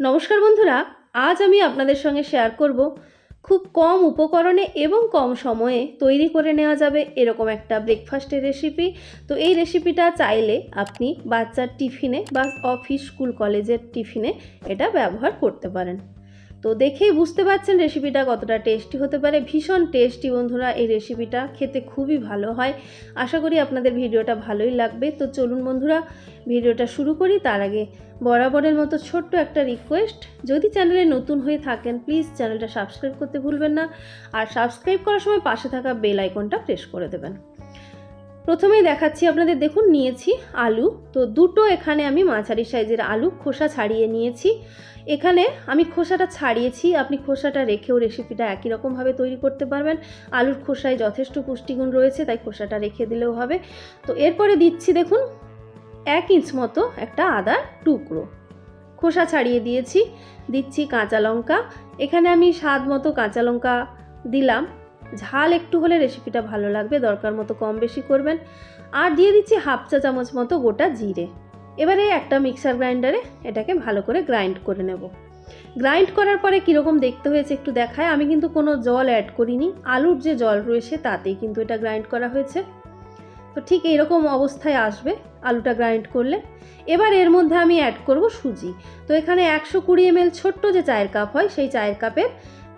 নমস্কার বন্ধুরা, আজ আমি আপনাদের সঙ্গে শেয়ার করব খুব কম উপকরণে এবং কম সময়ে তৈরি করে নেওয়া যাবে এরকম একটা ব্রেকফাস্টের রেসিপি তো এই রেসিপিটা চাইলে আপনি বাচ্চার টিফিনে বা অফিস স্কুল কলেজের টিফিনে এটা ব্যবহার করতে পারেন। তো দেখেই বুঝতে পারছেন রেসিপিটা কতটা টেস্টি হতে পারে। ভীষণ টেস্টি বন্ধুরা, এই রেসিপিটা খেতে খুবই ভালো হয়। আশা করি আপনাদের ভিডিওটা ভালোই লাগবে। তো চলুন বন্ধুরা, ভিডিওটা শুরু করি। তার আগে বরাবরের মতো ছোট্ট একটা রিকোয়েস্ট যদি চ্যানেলে নতুন হয়ে থাকেন প্লিজ চ্যানেলটা সাবস্ক্রাইব করতে ভুলবেন না। আর সাবস্ক্রাইব করার সময় পাশে থাকা বেল আইকনটা প্রেস করে দেবেন। প্রথমেই দেখাচ্ছি আপনাদের, দেখুন, নিয়েছি আলু। তো দুটো এখানে আমি মাঝারি সাইজের আলু, খোসা ছাড়িয়ে নিয়েছি। এখানে আমি খোসাটা ছাড়িয়েছি, আপনি খোসাটা রেখেও রেসিপিটা একই রকমভাবে তৈরি করতে পারবেন। আলুর খোসায় যথেষ্ট পুষ্টিগুণ রয়েছে, তাই খোসাটা রেখে দিলেও হবে। তো এরপরে দিচ্ছি, দেখুন, এক ইঞ্চ মতো একটা আদার টুকরো। খোসা ছাড়িয়ে দিয়েছি, দিচ্ছি কাঁচা লঙ্কা। এখানে আমি স্বাদ মতো কাঁচা লঙ্কা দিলাম। ঝাল একটু হলে রেসিপিটা ভালো লাগবে, দরকার মতো কম বেশি করবেন। আর দিয়ে দিচ্ছি হাফ চা চামচ মতো গোটা জিরে। এবারে একটা মিক্সার গ্রাইন্ডারে এটাকে ভালো করে গ্রাইন্ড করে নেব। গ্রাইন্ড করার পরে কীরকম দেখতে হয়েছে একটু দেখায়। আমি কিন্তু কোনো জল অ্যাড করিনি। আলুর যে জল রয়েছে তাতেই কিন্তু এটা গ্রাইন্ড করা হয়েছে। তো ঠিক এইরকম অবস্থায় আসবে আলুটা গ্রাইন্ড করলে। এবার এর মধ্যে আমি অ্যাড করব সুজি। তো এখানে একশো কুড়ি এমএল ছোট্ট যে চায়ের কাপ হয়, সেই চায়ের কাপের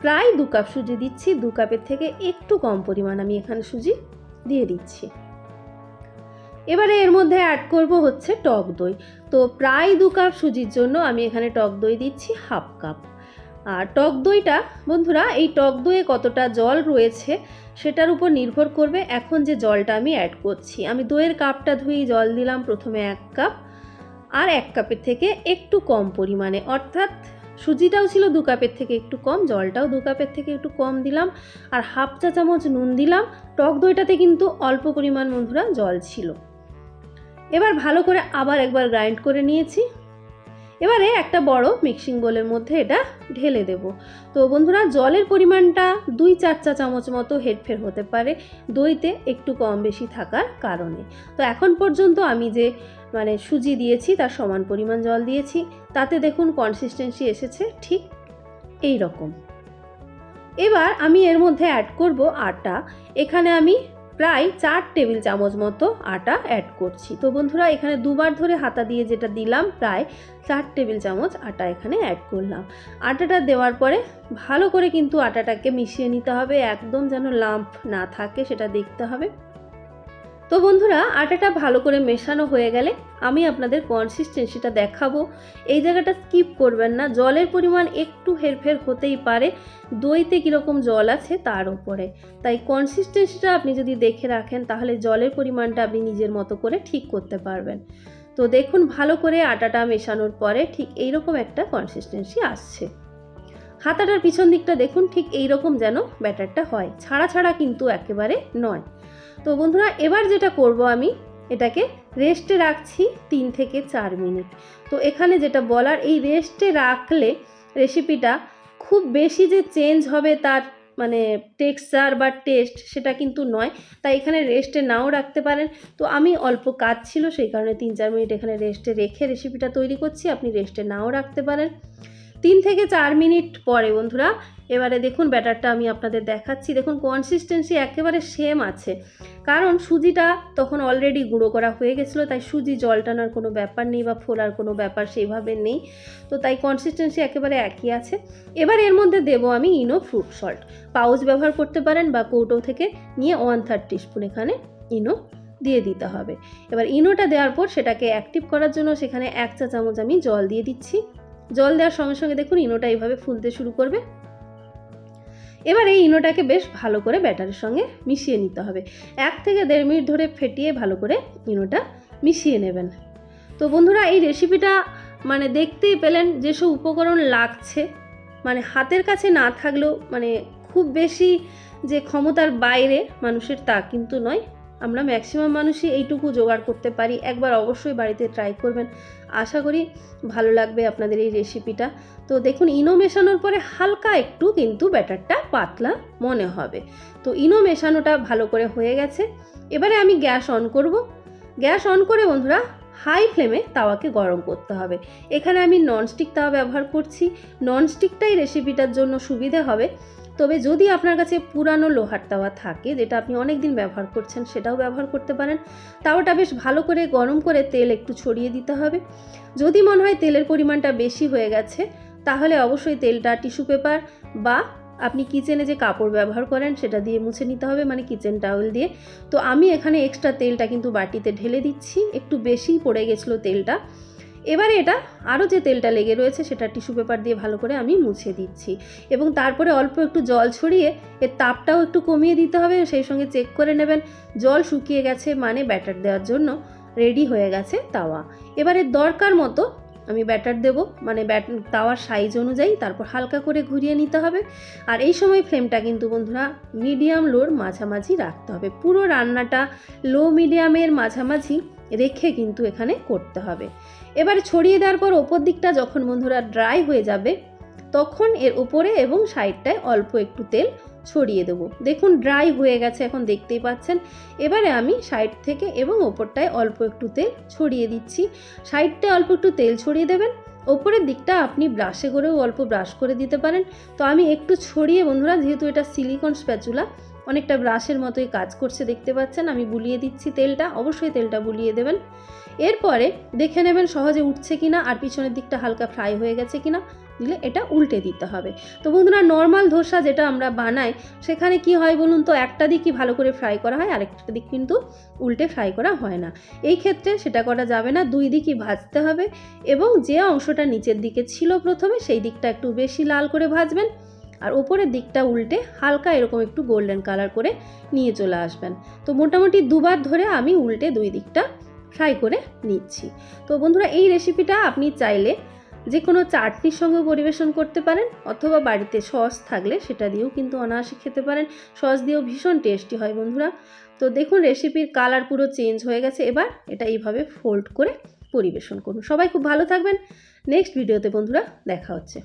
প্রায় দু কাপ সুজি দিচ্ছি, দু কাপের থেকে একটু কম পরিমাণ আমি এখানে সুজি দিয়ে দিচ্ছি। এবারে এর মধ্যে অ্যাড করব হচ্ছে টক দই। তো প্রায় দু কাপ সুজির জন্য আমি এখানে টক দই দিচ্ছি হাফ কাপ। আর টক দইটা, বন্ধুরা, এই টক দইয়ে কতটা জল রয়েছে সেটার উপর নির্ভর করবে এখন যে জলটা আমি অ্যাড করছি। আমি দইয়ের কাপটা ধুয়েই জল দিলাম প্রথমে এক কাপ, আর এক কাপের থেকে একটু কম পরিমাণে। অর্থাৎ সুজিটাও ছিল দু কাপের থেকে একটু কম, জলটাও দু কাপের থেকে একটু কম দিলাম আর হাফ চা চামচ নুন দিলাম। টক দইটাতে কিন্তু অল্প পরিমাণ বন্ধুরা জল ছিল। এবার ভালো করে আবার একবার গ্রাইন্ড করে নিয়েছি। এবারে একটা বড় মিক্সিং বোলের মধ্যে এটা ঢেলে দেব। তো বন্ধুরা, জলের পরিমাণটা দুই চার চা চামচ মতো হেরফের হতে পারে, দইতে একটু কম বেশি থাকার কারণে। তো এখন পর্যন্ত আমি যে মানে সুজি দিয়েছি, তার সমান পরিমাণ জল দিয়েছি। তাতে দেখুন কনসিস্টেন্সি এসেছে ঠিক এই রকম এবার আমি এর মধ্যে অ্যাড করব আটা। এখানে আমি প্রায় চার টেবিল চামচ মতো আটা অ্যাড করছি। তো বন্ধুরা, এখানে দুবার ধরে হাতা দিয়ে যেটা দিলাম, প্রায় চার টেবিল চামচ আটা এখানে অ্যাড করলাম। আটাটা দেওয়ার পরে ভালো করে কিন্তু আটাটাকে মিশিয়ে নিতে হবে, একদম যেন লাম্প না থাকে সেটা দেখতে হবে। তো বন্ধুরা, আটাটা ভালো করে মেশানো হয়ে গেলে আমি আপনাদের কনসিস্টেন্সিটা দেখাবো। এই জায়গাটা স্কিপ করবেন না, জলের পরিমাণ একটু হেরফের হতেই পারে, দইতে কীরকম জল আছে তার উপরে। তাই কনসিস্টেন্সিটা আপনি যদি দেখে রাখেন, তাহলে জলের পরিমাণটা আপনি নিজের মতো করে ঠিক করতে পারবেন। তো দেখুন, ভালো করে আটাটা মেশানোর পরে ঠিক এইরকম একটা কনসিস্টেন্সি আসছে। হাতাটার পিছন দিকটা দেখুন, ঠিক এইরকম যেন ব্যাটারটা হয়। ছাড়া ছাড়া কিন্তু একেবারে নয়। তো বন্ধুরা, এবার যেটা করব আমি, এটাকে রেস্টে রাখছি তিন থেকে চার মিনিট। তো এখানে যেটা বলার, এই রেস্টে রাখলে রেসিপিটা খুব বেশি যে চেঞ্জ হবে তার মানে টেক্সচার বা টেস্ট সেটা কিন্তু নয়। তাই এখানে রেস্টে নাও রাখতে পারেন। তো আমি অল্প কাজ ছিল, সেই কারণে তিন চার মিনিট এখানে রেস্টে রেখে রেসিপিটা তৈরি করছি। আপনি রেস্টে নাও রাখতে পারেন। তিন থেকে চার মিনিট পরে, বন্ধুরা। এবারে দেখুন, ব্যাটারটা আমি আপনাদের দেখাচ্ছি। দেখুন কনসিস্টেন্সি একেবারে সেম আছে। কারণ সুজিটা তখন অলরেডি গুঁড়ো করা হয়ে গেছিল, তাই সুজি জল টানার কোনো ব্যাপার নেই বা ফোলার কোনো ব্যাপার সেইভাবে নেই। তো তাই কনসিস্টেন্সি একেবারে একই আছে। এবার এর মধ্যে দেবো আমি ইনো ফ্রুট সল্ট পাউচ ব্যবহার করতে পারেন বা কৌটো থেকে নিয়ে ওয়ান থার্ড টিস্পুন এখানে ইনো দিয়ে দিতে হবে। এবার ইনোটা দেওয়ার পর সেটাকে অ্যাক্টিভ করার জন্য সেখানে এক চা চামচ আমি জল দিয়ে দিচ্ছি। জল দেওয়ার সঙ্গে সঙ্গে দেখুন ইনোটা এইভাবে ফুলতে শুরু করবে। এবার এই ইনোটাকে বেশ ভালো করে ব্যাটারের সঙ্গে মিশিয়ে নিতে হবে। এক থেকে দেড় মিনিট ধরে ফেটিয়ে ভালো করে ইনোটা মিশিয়ে নেবেন। তো বন্ধুরা, এই রেসিপিটা মানে দেখতেই পেলেন যেসব উপকরণ লাগছে মানে হাতের কাছে না থাকলেও মানে খুব বেশি যে ক্ষমতার বাইরে মানুষের তা কিন্তু নয় আমরা ম্যাক্সিমাম মানুষই এইটুকু জোগাড় করতে পারি। একবার অবশ্যই বাড়িতে ট্রাই করবেন। আশা করি ভালো লাগবে আপনাদের এই রেসিপিটা তো দেখুন, ইনো মেশানোর পরে হালকা একটু কিন্তু ব্যাটারটা পাতলা মনে হবে। তো ইনো মেশানোটা ভালো করে হয়ে গেছে। এবারে আমি গ্যাস অন করব। গ্যাস অন করে বন্ধুরা হাই ফ্লেমে তাওয়াকে গরম করতে হবে। এখানে আমি ননস্টিক তাওয়া ব্যবহার করছি। ননস্টিকটাই রেসিপিটার জন্য সুবিধে হবে। তবে যদি আপনার কাছে পুরানো লোহার তাওয়া থাকে, যেটা আপনি অনেক দিন ব্যবহার করছেন সেটাও ব্যবহার করতে পারেন। তাওয়াটা বেশ ভালো করে গরম করে তেল একটু ছড়িয়ে দিতে হবে। যদি মনে হয় তেলের পরিমাণটা বেশি হয়ে গেছে, তাহলে অবশ্যই তেলটা টিস্যু পেপার বা আপনি কিচেনে যে কাপড় ব্যবহার করেন সেটা দিয়ে মুছে নিতে হবে মানে কিচেন টাওয়েল দিয়ে। তো আমি এখানে এক্সট্রা তেলটা কিন্তু বাটিতে ঢেলে দিচ্ছি, একটু বেশিই পড়ে গেছিল তেলটা। এবারে এটা আরও যে তেলটা লেগে রয়েছে সেটা টিস্যু পেপার দিয়ে ভালো করে আমি মুছে দিচ্ছি। এবং তারপরে অল্প একটু জল ছড়িয়ে এর তাপটাও একটু কমিয়ে দিতে হবে, সেই সঙ্গে চেক করে নেবেন জল শুকিয়ে গেছে মানে ব্যাটার দেওয়ার জন্য রেডি হয়ে গেছে তাওয়া। এবারে দরকার মতো আমি ব্যাটার দেব মানে ব্যাট, তাওয়ার সাইজ অনুযায়ী তারপর হালকা করে ঘুরিয়ে নিতে হবে। আর এই সময় ফ্লেমটা কিন্তু বন্ধুরা মিডিয়াম লোর মাঝামাঝি রাখতে হবে। পুরো রান্নাটা লো মিডিয়ামের মাঝামাঝি রেখে কিন্তু এখানে করতে হবে। এবারে ছড়িয়ে দেওয়ার পর ওপর দিকটা যখন বন্ধুরা ড্রাই হয়ে যাবে, তখন এর উপরে এবং সাইডটায় অল্প একটু তেল ছড়িয়ে দেবো। দেখুন ড্রাই হয়ে গেছে এখন দেখতেই পাচ্ছেন। এবারে আমি সাইড থেকে এবং ওপরটায় অল্প একটু তেল ছড়িয়ে দিচ্ছি। সাইডটায় অল্প একটু তেল ছড়িয়ে দেবেন, ওপরের দিকটা আপনি ব্রাশে করেও অল্প ব্রাশ করে দিতে পারেন। তো আমি একটু ছড়িয়ে বন্ধুরা, যেহেতু এটা সিলিকন স্প্যাচুলা অনেকটা ব্রাশের মতোই কাজ করছে, দেখতে পাচ্ছেন? আমি বুলিয়ে দিচ্ছি তেলটা, অবশ্যই তেলটা বুলিয়ে দেবেন। এরপরে দেখে নেবেন সহজে উঠছে কিনা আর পিছনের দিকটা হালকা ফ্রাই হয়ে গেছে কিনা, দিলে এটা উল্টে দিতে হবে। তো বন্ধুরা নর্মাল ধোসা যেটা আমরা বানাই, সেখানে কি হয় বলুন তো? একটা দিকই ভালো করে ফ্রাই করা হয়, আরেকটা দিক কিন্তু উল্টে ফ্রাই করা হয় না। এই ক্ষেত্রে সেটা করা যাবে না, দুই দিকই ভাজতে হবে এবং যে অংশটা নিচের দিকে ছিল প্রথমে, সেই দিকটা একটু বেশি লাল করে ভাজবেন। আর ওপরের দিকটা উল্টে হালকা এরকম একটু গোল্ডেন কালার করে নিয়ে চলে আসবেন। তো মোটামুটি দুবার ধরে আমি উল্টে দুই দিকটা ফ্রাই করে নিচ্ছি। তো বন্ধুরা, এই রেসিপিটা আপনি চাইলে যে কোনো চাটনির সঙ্গে পরিবেশন করতে পারেন অথবা বাড়িতে সস থাকলে সেটা দিয়েও কিন্তু অনায়াসে খেতে পারেন। সস দিয়েও ভীষণ টেস্টি হয় বন্ধুরা। তো দেখুন রেসিপির কালার পুরো চেঞ্জ হয়ে গেছে। এবার এটা এইভাবে ফোল্ড করে পরিবেশন করুন। সবাই খুব ভালো থাকবেন। নেক্সট ভিডিওতে বন্ধুরা, দেখা হচ্ছে।